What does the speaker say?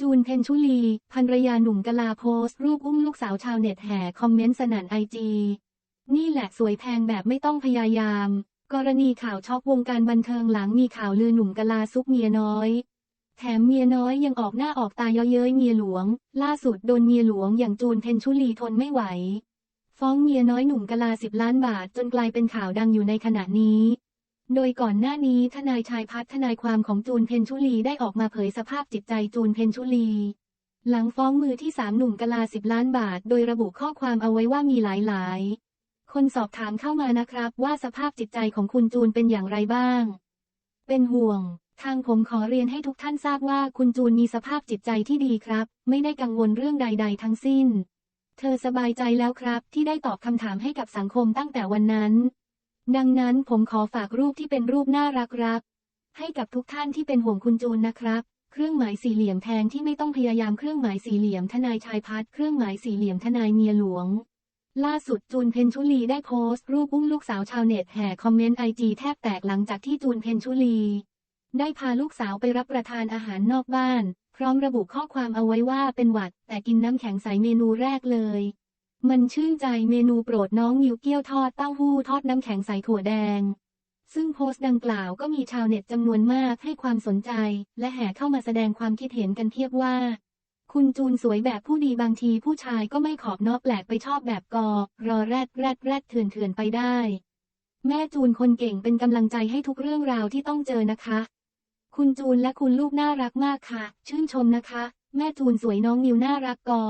จูนเพนชุลีภรรยาหนุ่มกะลาโพสต์รูปอุ้มลูกสาวชาวเน็ตแห่คอมเมนต์สนั่นไอจีนี่แหละสวยแพงแบบไม่ต้องพยายาม กรณีข่าวช็อกวงการบันเทิงหลังมีข่าวลือหนุ่มกะลาซุกเมียน้อย แถมเมียน้อยยังออกหน้าออกตาเย้อเย้ยเมียหลวง ล่าสุดโดนเมียหลวงอย่างจูนเพนชุลีทนไม่ไหว ฟ้องเมียน้อยหนุ่มกะลาสิบล้านบาทจนกลายเป็นข่าวดังอยู่ในขณะนี้ โดยก่อนหน้านี้ทนายชายพัฒน์ทนายความของจูนเพนชุลีได้ออกมาเผยสภาพจิตใจจูนเพนชุลี หลังฟ้องมือที่สามหนุ่มกะลาสิบล้านบาท โดยระบุข้อความเอาไว้ว่ามีหลายๆคนสอบถามเข้ามานะครับ ว่าสภาพจิตใจของคุณจูนเป็นอย่างไรบ้าง เป็นห่วง ทางผมขอเรียนให้ทุกท่านทราบว่าคุณจูนมีสภาพจิตใจที่ดีครับ ไม่ได้กังวลเรื่องใด ๆ ทั้งสิ้น เธอสบายใจแล้วครับ ที่ได้ตอบคำถามให้กับสังคมตั้งแต่วันนั้น ดังนั้นผมขอฝากรูปที่เป็นรูปน่ารักรักๆให้กับทุกท่านที่เป็นห่วงคุณจูนนะครับ เครื่องหมายสี่เหลี่ยมแทนที่ไม่ต้องพยายามเครื่องหมายสี่เหลี่ยมทนายชายพัฒน์เครื่องหมายสี่เหลี่ยมทนายเมียหลวง ล่าสุดจูนเพนชุลีได้โพสต์รูปอุ้มลูกสาวชาวเน็ตแห่คอมเมนต์ไอจีแทบแตกหลังจากที่จูนเพนชุลี ได้พาลูกสาวไปรับประทานอาหารนอกบ้าน พร้อมระบุข้อความเอาไว้ว่าเป็นหวัด แต่กินน้ำแข็งใสเมนูแรกเลย มันชื่นใจเมนูโปรดน้องนิวเกี้ยวทอดเต้าหู้ทอดน้ำแข็งใสถั่วแดง ซึ่งโพสต์ดังกล่าวก็มีชาวเน็ตจำนวนมากให้ความสนใจ และแห่เข้ามาแสดงความคิดเห็นกันเทียบว่า คุณจูนสวยแบบผู้ดีบางทีผู้ชายก็ไม่ขอบนอกแปลกไปชอบแบบกอ รอแรดแรดแรดเถื่อนเถื่อนไปได้ แม่จูนคนเก่งเป็นกำลังใจให้ทุกเรื่องราวที่ต้องเจอนะคะ คุณจูนและคุณลูกน่ารักมากค่ะ ชื่นชมนะคะ แม่จูนสวยน้องนิวน่ารักกอ